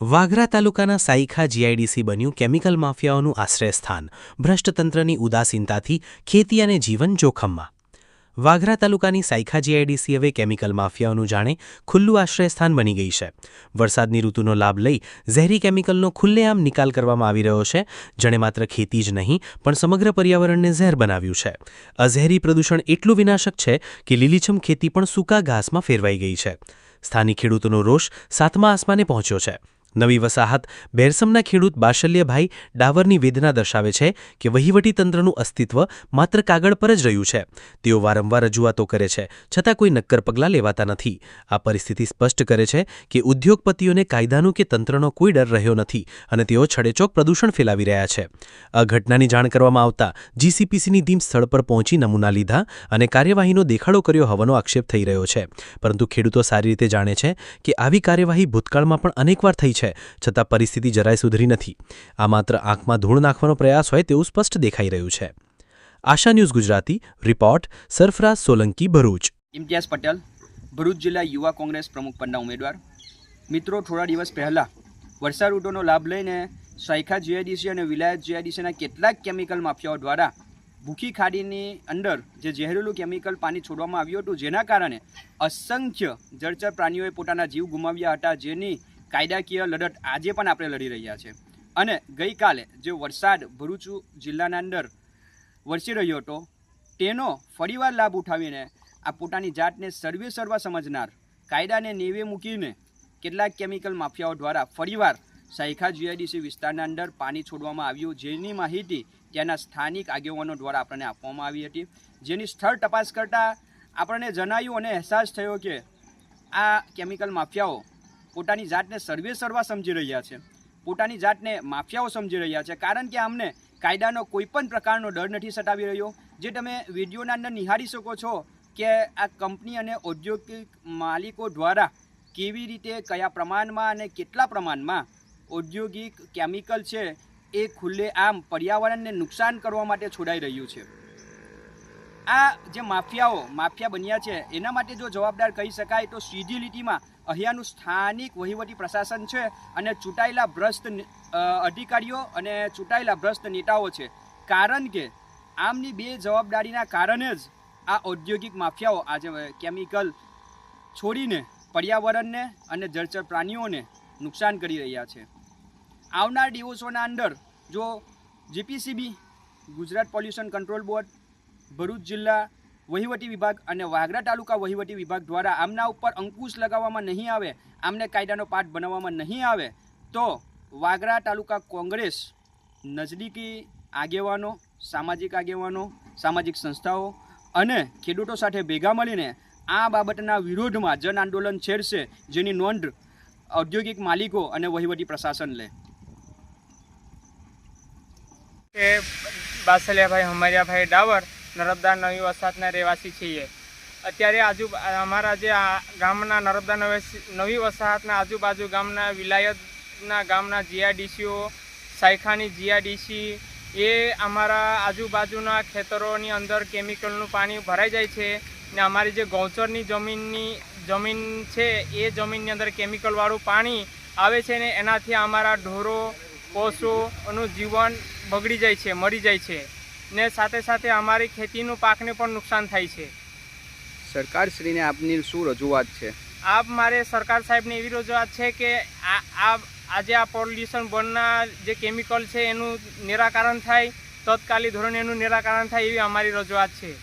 વાગરા તાલુકાના સાઈખા જીઆઈડીસી બન્યું કેમિકલ માફિયાઓનું આશ્રયસ્થાન, ભ્રષ્ટતંત્રની ઉદાસીનતાથી ખેતી અને જીવન જોખમમાં. વાઘરા તાલુકાની સાઈખા જીઆઈડીસી હવે કેમિકલ માફિયાઓનું જાણે ખુલ્લું આશ્રયસ્થાન બની ગઈ છે. વરસાદની ઋતુનો લાભ લઈ ઝેરી કેમિકલનો ખુલ્લેઆમ નિકાલ કરવામાં આવી રહ્યો છે. જેણે માત્ર ખેતી જ નહીં, પણ સમગ્ર પર્યાવરણને ઝેર બનાવ્યું છે. અઝેરી પ્રદૂષણ એટલું વિનાશક છે કે લીલીછમ ખેતી પણ સૂકા ઘાસમાં ફેરવાઈ ગઈ છે. સ્થાનિક ખેડૂતોનો રોષ સાતમા આસમાને પહોંચ્યો છે. નવી વસાહત બેરસમના ખેડૂત બાશલ્યભાઈ ડાવરની વેદના દર્શાવે છે કે વહીવટી તંત્રનું અસ્તિત્વ માત્ર કાગળ પર જ રહ્યું છે. તેઓ વારંવાર રજૂઆતો કરે છે, છતાં કોઈ નક્કર પગલાં લેવાતા નથી. આ પરિસ્થિતિ સ્પષ્ટ કરે છે કે ઉદ્યોગપતિઓને કાયદાનું કે તંત્રનો કોઈ ડર રહ્યો નથી અને તેઓ છડેચોક પ્રદૂષણ ફેલાવી રહ્યા છે. આ ઘટનાની જાણ કરવામાં આવતા જીસીપીસીની ટીમ સ્થળ પર પહોંચી નમૂના લીધા અને કાર્યવાહીનો દેખાડો કર્યો હોવાનો આક્ષેપ થઈ રહ્યો છે. પરંતુ ખેડૂતો સારી રીતે જાણે છે કે આવી કાર્યવાહી ભૂતકાળમાં પણ અનેકવાર થઈ છે. છતાં પરિસ્થિતિ જરાય સુધરી નથી. આ માત્ર આંખમાં ધૂળ નાખવાનો પ્રયાસ હોય તેવું સ્પષ્ટ દેખાઈ રહ્યું છે. Asha news Gujarati, report Sarfaraz Solanki, Bharuch. Imtiaz Patel, Bharuch જિલ્લા યુવા કોંગ્રેસ પ્રમુખ પદના ઉમેદવાર. મિત્રો, થોડા દિવસ પહેલાં વર્ષા ઋતુનો લાભ લઈને સાયખા જીઆઈડીસી અને વિલાયત જીઆઈડીસીના કેટલાક કેમિકલ માફિયાઓ દ્વારા ભૂખી ખાડીની અંદર જે ઝેરેલું કેમિકલ પાણી છોડવામાં આવ્યું હતું, જેના કારણે અસંખ્ય જળચર પ્રાણીઓએ પોતાના જીવ ગુમાવ્યા હતા, જેની કાયદાકીય લડત આજે પણ આપણે લડી રહ્યા છે. અને ગઈકાલે જે વરસાદ ભરૂચ જિલ્લાના અંદર વરસી રહ્યો હતો, તેનો ફરીવાર લાભ ઉઠાવીને આ પોતાની જાતને સર્વે સર્વા સમજનાર, કાયદાને નેવે મૂકીને કેટલાક કેમિકલ માફિયાઓ દ્વારા ફરીવાર સાયખા જીઆઈડીસી વિસ્તારના અંદર પાણી છોડવામાં આવ્યું, જેની માહિતી ત્યાંના સ્થાનિક આગેવાનો દ્વારા આપણને આપવામાં આવી હતી. જેની સ્થળ તપાસ કરતાં આપણને જણાયું અને અહેસાસ થયો કે આ કેમિકલ માફિયાઓ પોતાની જાતને સર્વે સર્વા સમજી રહ્યા છે. પોતાની જાતને માફિયાઓ સમજી રહ્યા છે. કારણ કે આમને કાયદાનો કોઈ પણ પ્રકારનો ડર નથી સતાવી રહ્યો. જે તમે વિડીયોના અંદર નિહાળી શકો છો કે આ કંપની અને ઔદ્યોગિક માલિકો દ્વારા કેવી રીતે, કયા પ્રમાણમાં અને કેટલા પ્રમાણમાં ઔદ્યોગિક કેમિકલ છે એ ખુલ્લે આમ પર્યાવરણને નુકસાન કરવા માટે છોડાઈ રહ્યું છે. આ જે માફિયાઓ, માફિયા બન્યા છે, એના માટે જો જવાબદાર કહી શકાય તો સીધી લીટીમાં અહીંયાનું સ્થાનિક વહીવટી પ્રશાસન છે અને ચૂંટાયેલા ભ્રષ્ટ અધિકારીઓ અને ચૂંટાયેલા ભ્રષ્ટ નેતાઓ છે. કારણ કે આમની બે જવાબદારીના કારણે જ આ ઔદ્યોગિક માફિયાઓ આજે કેમિકલ છોડીને, પર્યાવરણને અને જળચર પ્રાણીઓને નુકસાન કરી રહ્યા છે. આવનાર દિવસોના અંદર જો GPCB, Gujarat pollution control board, Bharuch જિલ્લા વહીવટી વિભાગ અને વાગરા તાલુકા વહીવટી વિભાગ દ્વારા આમના ઉપર અંકુશ લગાવવામાં નહીં આવે, આમને કાયદાનો પાઠ બનાવવામાં નહીં આવે, તો વાગરા તાલુકા કોંગ્રેસ નજદીકી આગેવાનો, સામાજિક આગેવાનો, સામાજિક સંસ્થાઓ અને ખેડૂતો સાથે ભેગા મળીને આ બાબતના વિરોધમાં જન આંદોલન છેડશે, જેની નોંધ ઔદ્યોગિક માલિકો અને વહીવટી પ્રશાસન લે. બાસલિયાભાઈ, હમરિયાભાઈ ડાવર નર્મદા નવી વસાહતના રહેવાસી છીએ. અત્યારે આજુ અમારા જે ગામના નર્મદા નવી વસાહતના આજુબાજુ ગામના વિલાયતના ગામના જીઆઈડીસીઓ સાયખાની જીઆઈડીસી એ અમારા આજુબાજુના ખેતરોની અંદર કેમિકલનું પાણી ભરાઈ જાય છે ને અમારી જે ગૌચરની જમીનની જમીન છે એ જમીનની અંદર કેમિકલવાળું પાણી આવે છે ને એનાથી અમારા ઢોરો પશુઓનું જીવન બગડી જાય છે, મરી જાય છે. ને સાથે સાથે અમારી ખેતીનું પાકને પણ નુકસાન થાય છે. સરકારશ્રીને આપની શું રજૂઆત છે? આપ મારે સરકાર સાહેબને એવી રજૂઆત છે કે આ આજે આ પોલ્યુશન બનના જે કેમિકલ છે એનું નિરાકરણ થાય તત્કાલી ધોરણે એનું નિરાકરણ થાય એવી અમારી રજૂઆત છે.